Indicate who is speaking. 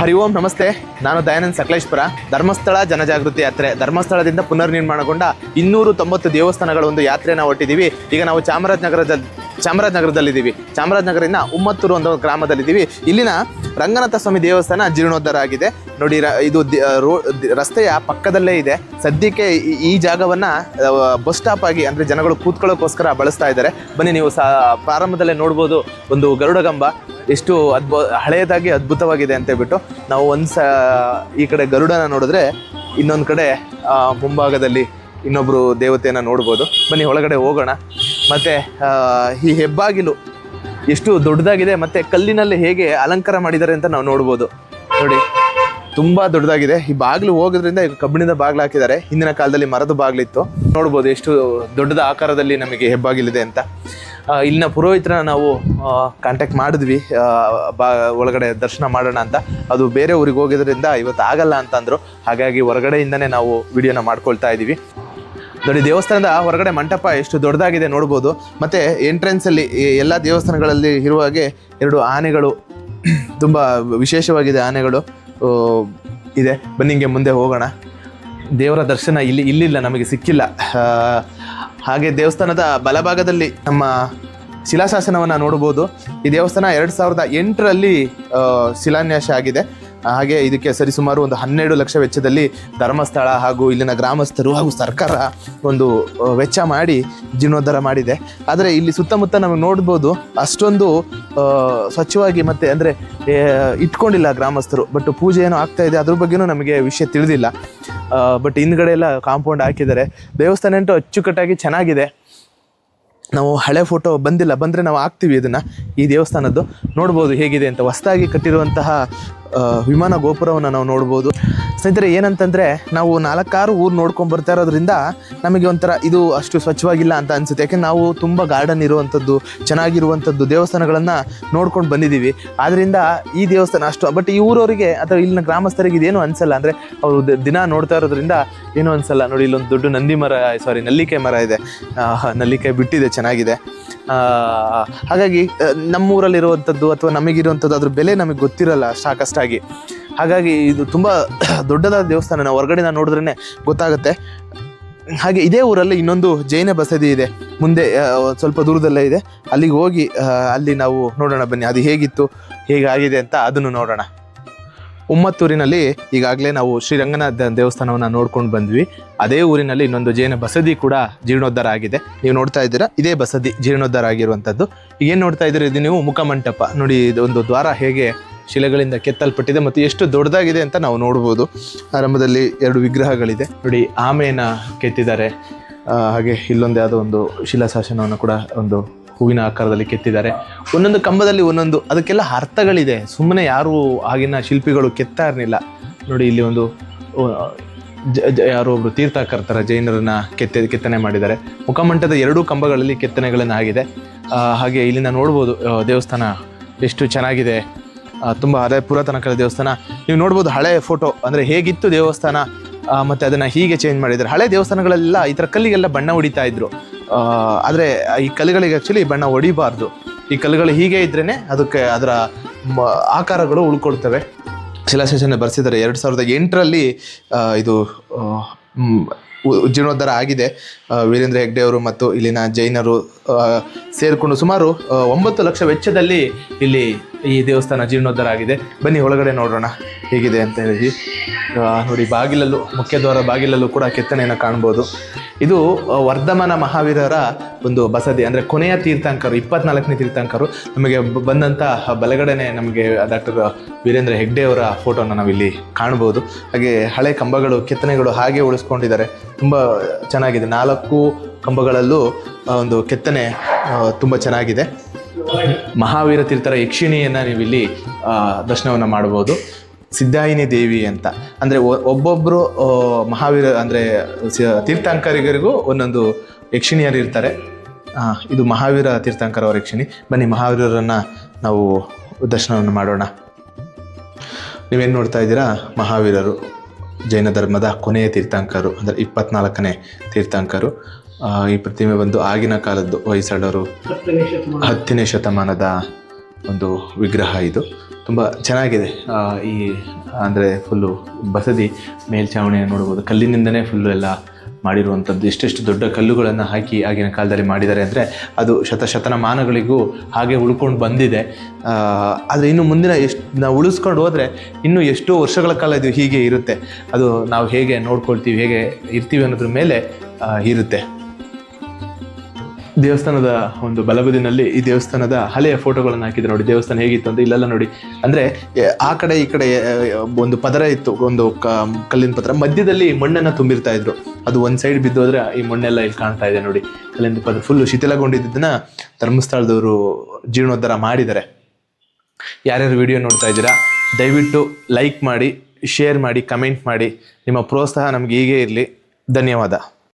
Speaker 1: ಹರಿ ಓಂ, ನಮಸ್ತೆ. ನಾನು ದಯಾನಂದ್ ಸಕಲೇಶ್ಪುರ. ಧರ್ಮಸ್ಥಳ ಜನಜಾಗೃತಿ ಯಾತ್ರೆ. ಧರ್ಮಸ್ಥಳದಿಂದ ಪುನರ್ನಿರ್ಮಾಣಗೊಂಡ ಇನ್ನೂರು ತೊಂಬತ್ತು ದೇವಸ್ಥಾನಗಳ ಒಂದು ಯಾತ್ರೆಯನ್ನು ಹೊಟ್ಟಿದ್ದೀವಿ ಈಗ ನಾವು ಚಾಮರಾಜನಗರದ ಚಾಮರಾಜನಗರದಲ್ಲಿದ್ದೀವಿ. ಚಾಮರಾಜನಗರದಿಂದ ಉಮ್ಮತ್ತೂರು ಒಂದು ಗ್ರಾಮದಲ್ಲಿದ್ದೀವಿ. ಇಲ್ಲಿನ ರಂಗನಾಥ ಸ್ವಾಮಿ ದೇವಸ್ಥಾನ ಜೀರ್ಣೋದ್ಧಾರ ಆಗಿದೆ. ನೋಡಿ ಇದು ರೋ ರಸ್ತೆಯ ಪಕ್ಕದಲ್ಲೇ ಇದೆ. ಸದ್ಯಕ್ಕೆ ಈ- ಜಾಗವನ್ನ ಬಸ್ ಸ್ಟಾಪ್ ಆಗಿ ಅಂದ್ರೆ ಜನಗಳು ಕೂತ್ಕೊಳ್ಳೋಕ್ಕೋಸ್ಕರ ಬಳಸ್ತಾ ಇದ್ದಾರೆ. ಬನ್ನಿ, ನೀವು ಸಾ ಪ್ರಾರಂಭದಲ್ಲೇ ನೋಡ್ಬೋದು ಒಂದು ಗರುಡಗಂಬ. ಎಷ್ಟು ಅದ್ಭು ಹಳೆಯದಾಗಿ ಅದ್ಭುತವಾಗಿದೆ ಅಂತ ಹೇಳ್ಬಿಟ್ಟು ನಾವು ಒಂದು ಸ ಈ ಕಡೆ ಗರುಡನ ನೋಡಿದ್ರೆ ಇನ್ನೊಂದು ಕಡೆ ಮುಂಭಾಗದಲ್ಲಿ ಇನ್ನೊಬ್ಬರು ದೇವತೆಯನ್ನು ನೋಡ್ಬೋದು. ಬನ್ನಿ, ಒಳಗಡೆ ಹೋಗೋಣ. ಮತ್ತು ಈ ಹೆಬ್ಬಾಗಿಲು ಎಷ್ಟು ದೊಡ್ಡದಾಗಿದೆ, ಮತ್ತು ಕಲ್ಲಿನಲ್ಲಿ ಹೇಗೆ ಅಲಂಕಾರ ಮಾಡಿದ್ದಾರೆ ಅಂತ ನಾವು ನೋಡ್ಬೋದು. ನೋಡಿ, ತುಂಬ ದೊಡ್ಡದಾಗಿದೆ. ಈ ಬಾಗಿಲು ಹೋಗೋದ್ರಿಂದ ಈಗ ಕಬ್ಬಿಣದ ಬಾಗಿಲು ಹಾಕಿದ್ದಾರೆ. ಹಿಂದಿನ ಕಾಲದಲ್ಲಿ ಮರದ ಬಾಗಿಲಿತ್ತು. ನೋಡ್ಬೋದು ಎಷ್ಟು ದೊಡ್ಡದ ಆಕಾರದಲ್ಲಿ ನಮಗೆ ಹೆಬ್ಬಾಗಿಲಿದೆ ಅಂತ. ಇಲ್ಲಿನ ಪುರೋಹಿತರನ್ನ ನಾವು ಕಾಂಟ್ಯಾಕ್ಟ್ ಮಾಡಿದ್ವಿ. ಬಾ, ಒಳಗಡೆ ದರ್ಶನ ಮಾಡೋಣ ಅಂತ. ಅದು ಬೇರೆ ಊರಿಗೆ ಹೋಗಿದ್ರಿಂದ ಇವತ್ತು ಆಗಲ್ಲ ಅಂತಂದರು. ಹಾಗಾಗಿ ಹೊರಗಡೆಯಿಂದನೇ ನಾವು ವಿಡಿಯೋನ ಮಾಡ್ಕೊಳ್ತಾ ಇದ್ದೀವಿ ನೋಡಿ, ದೇವಸ್ಥಾನದ ಹೊರಗಡೆ ಮಂಟಪ ಎಷ್ಟು ದೊಡ್ಡದಾಗಿದೆ ನೋಡ್ಬೋದು. ಮತ್ತು ಎಂಟ್ರೆನ್ಸಲ್ಲಿ ಎಲ್ಲ ದೇವಸ್ಥಾನಗಳಲ್ಲಿ ಇರುವ ಹಾಗೆ ಎರಡು ಆನೆಗಳು, ತುಂಬ ವಿಶೇಷವಾಗಿದೆ ಆನೆಗಳು ಇದೆ. ಬನ್ನಿಂಗೆ ಮುಂದೆ ಹೋಗೋಣ. ದೇವರ ದರ್ಶನ ಇಲ್ಲಿ, ಇಲ್ಲಿಲ್ಲ, ನಮಗೆ ಸಿಕ್ಕಿಲ್ಲ. ಹಾಗೆ ದೇವಸ್ಥಾನದ ಬಲಭಾಗದಲ್ಲಿ ನಮ್ಮ ಶಿಲಾಶಾಸನವನ್ನು ನೋಡಬಹುದು. ಈ ದೇವಸ್ಥಾನ ಎರಡು ಸಾವಿರದ ಎಂಟರಲ್ಲಿ ಶಿಲಾನ್ಯಾಸ ಆಗಿದೆ. ಹಾಗೆ ಇದಕ್ಕೆ ಸರಿಸುಮಾರು ಒಂದು ಹನ್ನೆರಡು ಲಕ್ಷ ವೆಚ್ಚದಲ್ಲಿ ಧರ್ಮಸ್ಥಳ ಹಾಗೂ ಇಲ್ಲಿನ ಗ್ರಾಮಸ್ಥರು ಹಾಗೂ ಸರ್ಕಾರ ಒಂದು ವೆಚ್ಚ ಮಾಡಿ ಜೀರ್ಣೋದ್ಧಾರ ಮಾಡಿದೆ. ಆದರೆ ಇಲ್ಲಿ ಸುತ್ತಮುತ್ತ ನಾವು ನೋಡ್ಬೋದು, ಅಷ್ಟೊಂದು ಸ್ವಚ್ಛವಾಗಿ ಮತ್ತೆ ಅಂದರೆ ಇಟ್ಕೊಂಡಿಲ್ಲ ಗ್ರಾಮಸ್ಥರು. ಬಟ್ ಪೂಜೆ ಏನೋ ಆಗ್ತಾ ಇದೆ. ಅದ್ರ ಬಗ್ಗೆನೂ ನಮಗೆ ವಿಷಯ ತಿಳಿದಿಲ್ಲ. ಬಟ್ ಹಿಂದ್ಗಡೆ ಎಲ್ಲ ಕಾಂಪೌಂಡ್ ಹಾಕಿದ್ದಾರೆ. ದೇವಸ್ಥಾನ ಅಂತೂ ಅಚ್ಚುಕಟ್ಟಾಗಿ ಚೆನ್ನಾಗಿದೆ. ನಾವು ಹಳೆ ಫೋಟೋ ಬಂದಿಲ್ಲ, ಬಂದರೆ ನಾವು ಹಾಕ್ತೀವಿ ಇದನ್ನು ಈ ದೇವಸ್ಥಾನದ್ದು. ನೋಡ್ಬೋದು ಹೇಗಿದೆ ಅಂತ. ಹೊಸದಾಗಿ ಕಟ್ಟಿರುವಂತಹ ವಿಮಾನ ಗೋಪುರವನ್ನು ನಾವು ನೋಡ್ಬೋದು. ಸ್ನೇಹಿತರೆ, ಏನಂತಂದರೆ ನಾವು ನಾಲ್ಕಾರು ಊರು ನೋಡ್ಕೊಂಡು ಬರ್ತಾ ಇರೋದ್ರಿಂದ ನಮಗೆ ಒಂಥರ ಇದು ಅಷ್ಟು ಸ್ವಚ್ಛವಾಗಿಲ್ಲ ಅಂತ ಅನಿಸುತ್ತೆ. ಯಾಕೆಂದ್ರೆ ನಾವು ತುಂಬ ಗಾರ್ಡನ್ ಇರುವಂಥದ್ದು ಚೆನ್ನಾಗಿರುವಂಥದ್ದು ದೇವಸ್ಥಾನಗಳನ್ನು ನೋಡ್ಕೊಂಡು ಬಂದಿದ್ದೀವಿ. ಆದ್ದರಿಂದ ಈ ದೇವಸ್ಥಾನ ಅಷ್ಟು ಬಟ್ ಈ ಊರವರಿಗೆ ಅಥವಾ ಇಲ್ಲಿನ ಗ್ರಾಮಸ್ಥರಿಗೆ ಇದೇನು ಅನಿಸಲ್ಲ. ಅಂದರೆ ಅವರು ದಿನ ನೋಡ್ತಾ ಇರೋದ್ರಿಂದ ಏನೂ ಅನಿಸಲ್ಲ. ನೋಡಿ, ಇಲ್ಲೊಂದು ದೊಡ್ಡ ನಂದಿ ಮರ ಸಾರಿ ನಲ್ಲಿಕಾಯಿ ಮರ ಇದೆ. ನಲ್ಲಿಕಾಯಿ ಬಿಟ್ಟಿದೆ, ಚೆನ್ನಾಗಿದೆ. ಹಾಗಾಗಿ ನಮ್ಮೂರಲ್ಲಿರುವಂಥದ್ದು ಅಥವಾ ನಮಗಿರುವಂಥದ್ದು ಅದ್ರ ಬೆಲೆ ನಮಗೆ ಗೊತ್ತಿರಲ್ಲ ಸಾಕಷ್ಟಾಗಿ. ಹಾಗಾಗಿ ಇದು ತುಂಬ ದೊಡ್ಡದಾದ ದೇವಸ್ಥಾನ. ನಾವು ಹೊರಗಡೆ ನೋಡಿದ್ರೇ ಗೊತ್ತಾಗುತ್ತೆ. ಹಾಗೆ ಇದೇ ಊರಲ್ಲಿ ಇನ್ನೊಂದು ಜೈನ ಬಸದಿ ಇದೆ. ಮುಂದೆ ಸ್ವಲ್ಪ ದೂರದಲ್ಲೇ ಇದೆ. ಅಲ್ಲಿಗೆ ಹೋಗಿ ಅಲ್ಲಿ ನಾವು ನೋಡೋಣ ಬನ್ನಿ. ಅದು ಹೇಗಿತ್ತು, ಹೇಗಾಗಿದೆ ಅಂತ ಅದನ್ನು ನೋಡೋಣ. ಉಮ್ಮತ್ತೂರಿನಲ್ಲಿ ಈಗಾಗಲೇ ನಾವು ಶ್ರೀರಂಗನಾಥ ದೇವಸ್ಥಾನವನ್ನು ನೋಡ್ಕೊಂಡು ಬಂದ್ವಿ. ಅದೇ ಊರಿನಲ್ಲಿ ಇನ್ನೊಂದು ಜೈನ ಬಸದಿ ಕೂಡ ಜೀರ್ಣೋದ್ಧಾರ ಆಗಿದೆ. ನೀವು ನೋಡ್ತಾ ಇದ್ದೀರಾ, ಇದೇ ಬಸದಿ ಜೀರ್ಣೋದ್ಧಾರ ಆಗಿರುವಂಥದ್ದು. ಏನು ನೋಡ್ತಾ ಇದ್ದೀರಿ, ಇದು ನೀವು ಮುಖಮಂಟಪ. ನೋಡಿ, ಇದು ಒಂದು ದ್ವಾರ ಹೇಗೆ ಶಿಲೆಗಳಿಂದ ಕೆತ್ತಲ್ಪಟ್ಟಿದೆ ಮತ್ತು ಎಷ್ಟು ದೊಡ್ಡದಾಗಿದೆ ಅಂತ ನಾವು ನೋಡ್ಬೋದು. ಆರಂಭದಲ್ಲಿ ಎರಡು ವಿಗ್ರಹಗಳಿದೆ. ನೋಡಿ, ಆಮೆಯನ್ನು ಕೆತ್ತಿದ್ದಾರೆ. ಹಾಗೆ ಇಲ್ಲೊಂದೇ ಯಾವುದೋ ಒಂದು ಶಿಲಾಶಾಸನವನ್ನು ಕೂಡ ಒಂದು ಹೂವಿನ ಆಕಾರದಲ್ಲಿ ಕೆತ್ತಿದ್ದಾರೆ. ಒಂದೊಂದು ಕಂಬದಲ್ಲಿ ಒಂದೊಂದು, ಅದಕ್ಕೆಲ್ಲ ಅರ್ಥಗಳಿದೆ. ಸುಮ್ಮನೆ ಯಾರು ಆಗಿನ ಶಿಲ್ಪಿಗಳು ಕೆತ್ತಾ ಇರಲಿಲ್ಲ. ನೋಡಿ, ಇಲ್ಲಿ ಒಂದು ಯಾರೋ ಒಬ್ರು ತೀರ್ಥಕರ್ತರ ಜೈನರನ್ನ ಕೆತ್ತೆ, ಕೆತ್ತನೆ ಮಾಡಿದ್ದಾರೆ. ಮುಖಮಂಟದ ಎರಡೂ ಕಂಬಗಳಲ್ಲಿ ಕೆತ್ತನೆಗಳನ್ನು ಆಗಿದೆ ಹಾಗೆ ಇಲ್ಲಿಂದ ನೋಡ್ಬೋದು ದೇವಸ್ಥಾನ ಎಷ್ಟು ಚೆನ್ನಾಗಿದೆ. ತುಂಬ ಹಳೆ ಪುರಾತನ ಕಾಲ ದೇವಸ್ಥಾನ. ನೀವು ನೋಡ್ಬೋದು ಹಳೆ ಫೋಟೋ ಅಂದರೆ ಹೇಗಿತ್ತು ದೇವಸ್ಥಾನ? ಮತ್ತು ಅದನ್ನು ಹೀಗೆ ಚೇಂಜ್ ಮಾಡಿದ್ದಾರೆ. ಹಳೆ ದೇವಸ್ಥಾನಗಳೆಲ್ಲ ಈ ಥರ ಕಲ್ಲಿಗೆಲ್ಲ ಬಣ್ಣ ಹೊಡಿತಾ ಇದ್ರು. ಆದರೆ ಈ ಕಲ್ಲುಗಳಿಗೆ ಆ್ಯಕ್ಚುಲಿ ಬಣ್ಣ ಹೊಡಿಬಾರ್ದು. ಈ ಕಲ್ಲುಗಳು ಹೀಗೆ ಇದ್ರೇ ಅದಕ್ಕೆ ಅದರ ಆಕಾರಗಳು ಉಳ್ಕೊಳ್ತವೆ. ಶಿಲಾಶೇಷನ ಬರೆಸಿದ್ದಾರೆ. ಎರಡು ಸಾವಿರದ ಎಂಟರಲ್ಲಿ ಇದು ಜೀರ್ಣೋದ್ಧಾರ ಆಗಿದೆ. ವೀರೇಂದ್ರ ಹೆಗ್ಡೆ ಅವರು ಮತ್ತು ಇಲ್ಲಿನ ಜೈನರು ಸೇರಿಕೊಂಡು ಸುಮಾರು ಒಂಬತ್ತು ಲಕ್ಷ ವೆಚ್ಚದಲ್ಲಿ ಇಲ್ಲಿ ಈ ದೇವಸ್ಥಾನ ಜೀರ್ಣೋದ್ಧಾರ ಆಗಿದೆ ಬನ್ನಿ ಒಳಗಡೆ ನೋಡೋಣ ಹೇಗಿದೆ ಅಂತ ಹೇಳಿ. ನೋಡಿ, ಬಾಗಿಲಲ್ಲೂ, ಮುಖ್ಯದ್ವಾರ ಬಾಗಿಲಲ್ಲೂ ಕೂಡ ಕೆತ್ತನೆಯನ್ನು ಕಾಣ್ಬೋದು. ಇದು ವರ್ಧಮಾನ ಮಹಾವೀರರ ಒಂದು ಬಸದಿ, ಅಂದರೆ ಕೊನೆಯ ತೀರ್ಥಂಕರು, ಇಪ್ಪತ್ನಾಲ್ಕನೇ ತೀರ್ಥಂಕರು. ನಮಗೆ ಬಂದಂಥ ಬಲಗಡೆನೆ ನಮಗೆ ಡಾಕ್ಟರ್ ವೀರೇಂದ್ರ ಹೆಗ್ಡೆಯವರ ಫೋಟೋನ ನಾವಿಲ್ಲಿ ಕಾಣ್ಬೋದು. ಹಾಗೆ ಹಳೆ ಕಂಬಗಳು, ಕೆತ್ತನೆಗಳು ಹಾಗೆ ಉಳಿಸ್ಕೊಂಡಿದ್ದಾರೆ. ತುಂಬ ಚೆನ್ನಾಗಿದೆ. ನಾಲ್ಕು ಕಂಬಗಳಲ್ಲೂ ಒಂದು ಕೆತ್ತನೆ ತುಂಬ ಚೆನ್ನಾಗಿದೆ. ಮಹಾವೀರ ತೀರ್ಥರ ಯಕ್ಷಿಣಿಯನ್ನು ನೀವು ಇಲ್ಲಿ ಆ, ದರ್ಶನವನ್ನು ಮಾಡ್ಬೋದು ಸಿದ್ಧಾಯಿನಿ ದೇವಿ ಅಂತ. ಅಂದರೆ ಒಬ್ಬೊಬ್ಬರು ಮಹಾವೀರ ಅಂದರೆ ತೀರ್ಥಂಕರಿಗರಿಗೂ ಒಂದೊಂದು ಯಕ್ಷಿಣಿಯರು ಇರ್ತಾರೆ. ಇದು ಮಹಾವೀರ ತೀರ್ಥಂಕರ ಅವರ ಯಕ್ಷಿಣಿ. ಬನ್ನಿ ಮಹಾವೀರರನ್ನು ನಾವು ದರ್ಶನವನ್ನು ಮಾಡೋಣ. ನೀವೇನು ನೋಡ್ತಾ ಇದ್ದೀರಾ? ಮಹಾವೀರರು ಜೈನ ಧರ್ಮದ ಕೊನೆಯ ತೀರ್ಥಂಕರು ಅಂದರೆ ಇಪ್ಪತ್ನಾಲ್ಕನೇ ತೀರ್ಥಂಕರು. ಈ ಪ್ರತಿಮೆ ಬಂದು ಆಗಿನ ಕಾಲದ್ದು ಹೊಯ್ಸಳರು ಹತ್ತನೇ ಶತಮಾನದ ಒಂದು ವಿಗ್ರಹ ಇದು. ತುಂಬ ಚೆನ್ನಾಗಿದೆ. ಈ ಅಂದರೆ ಫುಲ್ಲು ಬಸದಿ ಮೇಲ್ಛಾವಣಿಯನ್ನು ನೋಡ್ಬೋದು ಕಲ್ಲಿನಿಂದನೇ ಫುಲ್ಲು ಎಲ್ಲ ಮಾಡಿರುವಂಥದ್ದು ಎಷ್ಟೆಷ್ಟು ದೊಡ್ಡ ಕಲ್ಲುಗಳನ್ನು ಹಾಕಿ ಆಗಿನ ಕಾಲದಲ್ಲಿ ಮಾಡಿದ್ದಾರೆ ಅಂದರೆ ಅದು ಶತಶತನಮಾನಗಳಿಗೂ ಹಾಗೆ ಉಳ್ಕೊಂಡು ಬಂದಿದೆ. ಆದರೆ ಇನ್ನು ಮುಂದಿನ ಎಷ್ಟು ನಾವು ಉಳಿಸ್ಕೊಂಡು ಹೋದರೆ ಇನ್ನೂ ಎಷ್ಟೋ ವರ್ಷಗಳ ಕಾಲ ಇದು ಹೀಗೆ ಇರುತ್ತೆ. ಅದು ನಾವು ಹೇಗೆ ನೋಡ್ಕೊಳ್ತೀವಿ ಹೇಗೆ ಇರ್ತೀವಿ ಅನ್ನೋದ್ರ ಮೇಲೆ ಇರುತ್ತೆ. ದೇವಸ್ಥಾನದ ಒಂದು ಬಲಬದಿನಲ್ಲಿ ಈ ದೇವಸ್ಥಾನದ ಹಳೆಯ ಫೋಟೋಗಳನ್ನು ಹಾಕಿದ್ರು ನೋಡಿ. ದೇವಸ್ಥಾನ ಹೇಗಿತ್ತು ಅಂತ ಇಲ್ಲೆಲ್ಲ ನೋಡಿ. ಅಂದರೆ ಆ ಕಡೆ ಈ ಕಡೆ ಒಂದು ಪದರ ಇತ್ತು, ಒಂದು ಕಲ್ಲಿನ ಪದರ. ಮಧ್ಯದಲ್ಲಿ ಮಣ್ಣನ್ನು ತುಂಬಿರ್ತಾ ಇದ್ರು. ಅದು ಒಂದು ಸೈಡ್ ಬಿದ್ದೋದ್ರೆ ಈ ಮಣ್ಣೆಲ್ಲ ಇಲ್ಲಿ ಕಾಣ್ತಾ ಇದೆ ನೋಡಿ. ಕಲ್ಲಿನ ಪದರ ಫುಲ್ಲು ಶಿಥಿಲಗೊಂಡಿದ್ದನ್ನು ಧರ್ಮಸ್ಥಳದವರು ಜೀರ್ಣೋದ್ಧಾರ ಮಾಡಿದ್ದಾರೆ. ಯಾರ್ಯಾರು ವಿಡಿಯೋ ನೋಡ್ತಾ ಇದ್ದೀರಾ, ದಯವಿಟ್ಟು ಲೈಕ್ ಮಾಡಿ ಶೇರ್ ಮಾಡಿ ಕಮೆಂಟ್ ಮಾಡಿ. ನಿಮ್ಮ ಪ್ರೋತ್ಸಾಹ ನಮಗೆ ಹೀಗೆ ಇರಲಿ. ಧನ್ಯವಾದ.